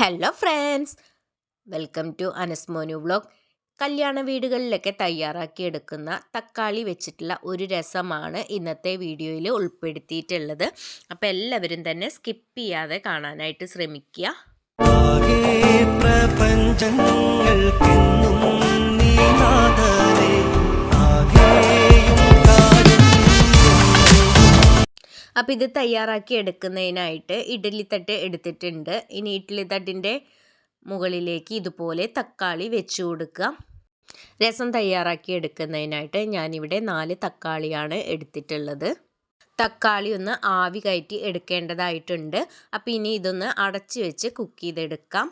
Hello friends welcome to Anasmonu vlog കല്യാണ വീടുകളിലൊക്കെ തയ്യാറാക്കി എടുക്കുന്ന തക്കാളി വെച്ചിട്ടുള്ള ഒരു രസമാണ് ഇന്നത്തെ വീഡിയോയിൽ ഉൾപ്പെടുത്തിയിട്ടുള്ളത്. അപ്പോൾ എല്ലാവരും തന്നെ സ്കിപ്പ് ചെയ്യാതെ കാണാനായിട്ട് ശ്രമിക്കുക. അപ്പോൾ ഇത് തയ്യാറാക്കി എടുക്കുന്നതിനായിട്ട് ഇഡ്ഡലി തട്ട് എടുത്തിട്ടുണ്ട്. ഇനി ഇഡ്ഡലി തട്ടിന്റെ മുകളിലേക്ക് ഇതുപോലെ തക്കാളി വെച്ച് കൊടുക്കുക. രസം തയ്യാറാക്കി എടുക്കുന്നതിനായിട്ട് ഞാനിവിടെ നാല് തക്കാളിയാണ് എടുത്തിട്ടുള്ളത്. തക്കാളി ഒന്ന് ആവി കയറ്റി എടുക്കേണ്ടതായിട്ടുണ്ട്. അപ്പോൾ ഇനി ഇതൊന്ന് അടച്ച് വെച്ച് കുക്ക് ചെയ്തെടുക്കാം.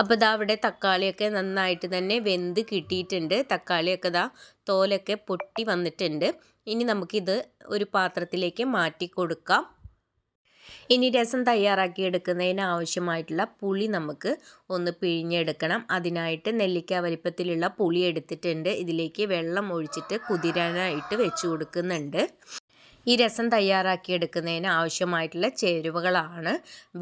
അപ്പോൾ ഇതാ അവിടെ തക്കാളിയൊക്കെ നന്നായിട്ട് തന്നെ വെന്ത് കിട്ടിയിട്ടുണ്ട്. തക്കാളിയൊക്കെ ഇതാ തോലൊക്കെ പൊട്ടി വന്നിട്ടുണ്ട്. ഇനി നമുക്കിത് ഒരു പാത്രത്തിലേക്ക് മാറ്റി കൊടുക്കാം. ഇനി രസം തയ്യാറാക്കി എടുക്കുന്നതിന് ആവശ്യമായിട്ടുള്ള പുളി നമുക്ക് ഒന്ന് പിഴിഞ്ഞെടുക്കണം. അതിനായിട്ട് നെല്ലിക്ക വലിപ്പത്തിലുള്ള പുളി എടുത്തിട്ടുണ്ട്. ഇതിലേക്ക് വെള്ളം ഒഴിച്ചിട്ട് കുതിരാനായിട്ട് വെച്ച് കൊടുക്കുന്നുണ്ട്. ഈ രസം തയ്യാറാക്കിയെടുക്കുന്നതിന് ആവശ്യമായിട്ടുള്ള ചേരുവകളാണ്.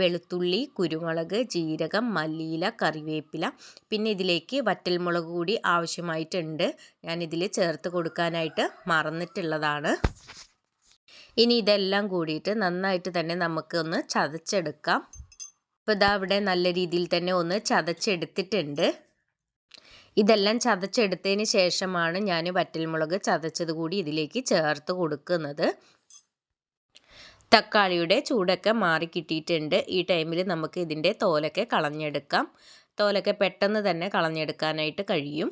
വെളുത്തുള്ളി കുരുമുളക് ജീരകം മല്ലിയില കറിവേപ്പില. പിന്നെ ഇതിലേക്ക് വറ്റൽമുളക് കൂടി ആവശ്യമായിട്ടുണ്ട്. ഞാനിതിൽ ചേർത്ത് കൊടുക്കാനായിട്ട് മറന്നിട്ടുള്ളതാണ്. ഇനി ഇതെല്ലാം കൂടിയിട്ട് നന്നായിട്ട് തന്നെ നമുക്കൊന്ന് ചതച്ചെടുക്കാം. അപ്പോൾ ഇതാ ഇവിടെ നല്ല രീതിയിൽ തന്നെ ഒന്ന് ചതച്ചെടുത്തിട്ടുണ്ട്. ഇതെല്ലാം ചതച്ചെടുത്തതിന് ശേഷമാണ് ഞാൻ വറ്റൽമുളക് ചതച്ചത് കൂടി ഇതിലേക്ക് ചേർത്ത് കൊടുക്കുന്നത്. തക്കാളിയുടെ ചൂടൊക്കെ മാറി കിട്ടിയിട്ടുണ്ട്. ഈ ടൈമിൽ നമുക്ക് ഇതിന്റെ തോലൊക്കെ കളഞ്ഞെടുക്കാം. തോലൊക്കെ പെട്ടെന്ന് തന്നെ കളഞ്ഞെടുക്കാനായിട്ട് കഴിയും.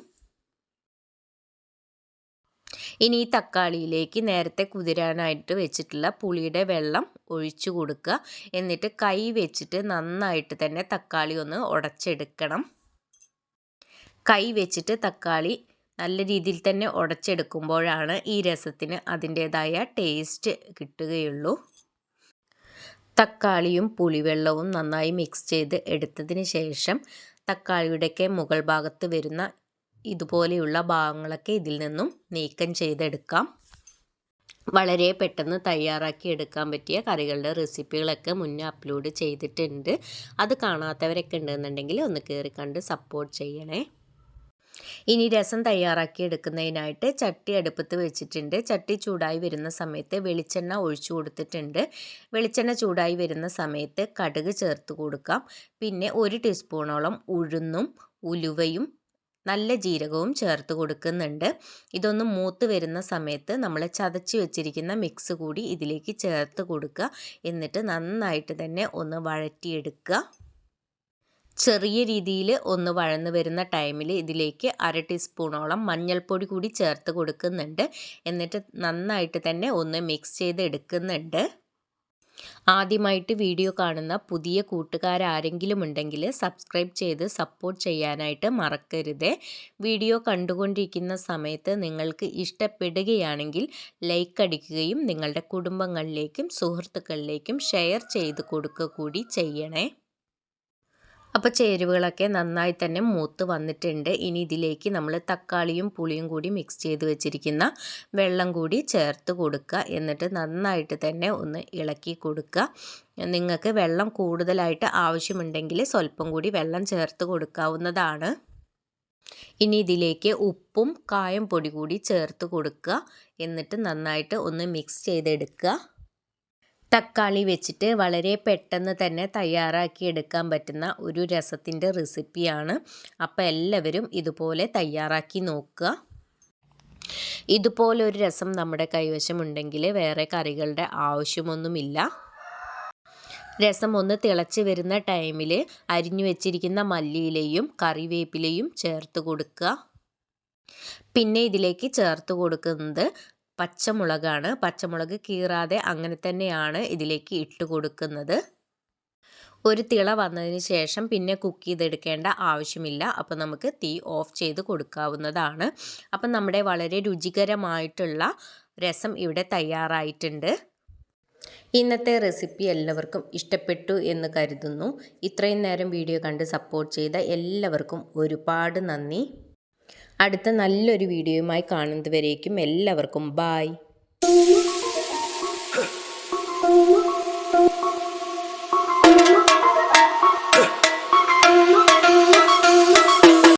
ഇനി ഈ തക്കാളിയിലേക്ക് നേരത്തെ കുതിരാനായിട്ട് വെച്ചിട്ടുള്ള പുളിയുടെ വെള്ളം ഒഴിച്ചു കൊടുക്കുക. എന്നിട്ട് കൈ വെച്ചിട്ട് നന്നായിട്ട് തന്നെ തക്കാളി ഒന്ന് ഉടച്ചെടുക്കണം. കൈ വെച്ചിട്ട് തക്കാളി നല്ല രീതിയിൽ തന്നെ ഉടച്ചെടുക്കുമ്പോഴാണ് ഈ രസത്തിന് അതിന്റേതായ ടേസ്റ്റ് കിട്ടുകയുള്ളൂ. തക്കാളിയും പുളിവെള്ളവും നന്നായി മിക്സ് ചെയ്ത് എടുത്തതിന് ശേഷം തക്കാളിയുടെയൊക്കെ മുകൾ ഭാഗത്ത് വരുന്ന ഇതുപോലെയുള്ള ഭാഗങ്ങളൊക്കെ ഇതിൽ നിന്നും നീക്കം ചെയ്തെടുക്കാം. വളരെ പെട്ടെന്ന് തയ്യാറാക്കി എടുക്കാൻ പറ്റിയ കറികളുടെ റെസിപ്പികളൊക്കെ മുന്നേ അപ്ലോഡ് ചെയ്തിട്ടുണ്ട്. അത് കാണാത്തവരൊക്കെ ഉണ്ടെന്നുണ്ടെങ്കിൽ ഒന്ന് കയറി കണ്ട് സപ്പോർട്ട് ചെയ്യണേ. ഇനി രസം തയ്യാറാക്കി എടുക്കുന്നതിനായിട്ട് ചട്ടി അടുപ്പത്ത് വെച്ചിട്ടുണ്ട്. ചട്ടി ചൂടായി വരുന്ന സമയത്ത് വെളിച്ചെണ്ണ ഒഴിച്ചു കൊടുത്തിട്ടുണ്ട്. വെളിച്ചെണ്ണ ചൂടായി വരുന്ന സമയത്ത് കടുക് ചേർത്ത് കൊടുക്കാം. പിന്നെ ഒരു ടീസ്പൂണോളം ഉഴുന്നും ഉലുവയും നല്ല ജീരകവും ചേർത്ത് കൊടുക്കുന്നുണ്ട്. ഇതൊന്ന് മൂത്ത് വരുന്ന സമയത്ത് നമ്മൾ ചതച്ച് വെച്ചിരിക്കുന്ന മിക്സ് കൂടി ഇതിലേക്ക് ചേർത്ത് കൊടുക്കുക. എന്നിട്ട് നന്നായിട്ട് തന്നെ ഒന്ന് വഴറ്റിയെടുക്കുക. ചെറിയ രീതിയിൽ ഒന്ന് വഴന്ന് വരുന്ന ടൈമിൽ ഇതിലേക്ക് അര ടീസ്പൂണോളം മഞ്ഞൾപ്പൊടി കൂടി ചേർത്ത് കൊടുക്കുന്നുണ്ട്. എന്നിട്ട് നന്നായിട്ട് തന്നെ ഒന്ന് മിക്സ് ചെയ്ത് എടുക്കുന്നുണ്ട് ആദ്യമായിട്ട് വീഡിയോ കാണുന്ന പുതിയ കൂട്ടുകാരാരെങ്കിലും ഉണ്ടെങ്കിൽ സബ്സ്ക്രൈബ് ചെയ്ത് സപ്പോർട്ട് ചെയ്യാനായിട്ട് മറക്കരുത്. വീഡിയോ കണ്ടുകൊണ്ടിരിക്കുന്ന സമയത്ത് നിങ്ങൾക്ക് ഇഷ്ടപ്പെടുകയാണെങ്കിൽ ലൈക്ക് അടിക്കുകയും നിങ്ങളുടെ കുടുംബങ്ങളിലേക്കും സുഹൃത്തുക്കളിലേക്കും ഷെയർ ചെയ്ത് കൊടുക്കുക കൂടി ചെയ്യണേ. അപ്പോൾ ചേരുവകളൊക്കെ നന്നായി തന്നെ മൂത്ത് വന്നിട്ടുണ്ട്. ഇനി ഇതിലേക്ക് നമ്മൾ തക്കാളിയും പുളിയും കൂടി മിക്സ് ചെയ്ത് വെച്ചിരിക്കുന്ന വെള്ളം കൂടി ചേർത്ത് കൊടുക്കുക. എന്നിട്ട് നന്നായിട്ട് തന്നെ ഒന്ന് ഇളക്കി കൊടുക്കുക. നിങ്ങൾക്ക് വെള്ളം കൂടുതലായിട്ട് ആവശ്യമുണ്ടെങ്കിൽ സ്വല്പം കൂടി വെള്ളം ചേർത്ത് കൊടുക്കാവുന്നതാണ്. ഇനി ഇതിലേക്ക് ഉപ്പും കായം പൊടി കൂടി ചേർത്ത് കൊടുക്കുക. എന്നിട്ട് നന്നായിട്ട് ഒന്ന് മിക്സ് ചെയ്തെടുക്കുക. തക്കാളി വെച്ചിട്ട് വളരെ പെട്ടെന്ന് തന്നെ തയ്യാറാക്കി എടുക്കാൻ പറ്റുന്ന ഒരു രസത്തിന്റെ റെസിപ്പിയാണ്. അപ്പോൾ എല്ലാവരും ഇതുപോലെ തയ്യാറാക്കി നോക്കുക. ഇതുപോലൊരു രസം നമ്മുടെ കൈവശമുണ്ടെങ്കിൽ വേറെ കറികളുടെ ആവശ്യമൊന്നുമില്ല. രസം ഒന്ന് തിളച്ച് വരുന്ന ടൈമിൽ അരിഞ്ഞു വെച്ചിരിക്കുന്ന മല്ലിയിലയും കറിവേപ്പിലയും ചേർത്ത് കൊടുക്കുക. പിന്നെ ഇതിലേക്ക് ചേർത്ത് കൊടുക്കുന്നത് പച്ചമുളകാണ്. പച്ചമുളക് കീറാതെ അങ്ങനെ തന്നെയാണ് ഇതിലേക്ക് ഇട്ട് കൊടുക്കുന്നത്. ഒരു തിള വന്നതിന് ശേഷം പിന്നെ കുക്ക് ചെയ്തെടുക്കേണ്ട ആവശ്യമില്ല. അപ്പോൾ നമുക്ക് തീ ഓഫ് ചെയ്ത് കൊടുക്കാവുന്നതാണ്. അപ്പം നമ്മുടെ വളരെ രുചികരമായിട്ടുള്ള രസം ഇവിടെ തയ്യാറായിട്ടുണ്ട്. ഇന്നത്തെ റെസിപ്പി എല്ലാവർക്കും ഇഷ്ടപ്പെട്ടു എന്ന് കരുതുന്നു. ഇത്രയും നേരം വീഡിയോ കണ്ട് സപ്പോർട്ട് ചെയ്ത എല്ലാവർക്കും ഒരുപാട് നന്ദി. അടുത്ത നല്ലൊരു വീഡിയോയുമായി കാണുന്നതുവരേക്കും എല്ലാവർക്കും ബായ്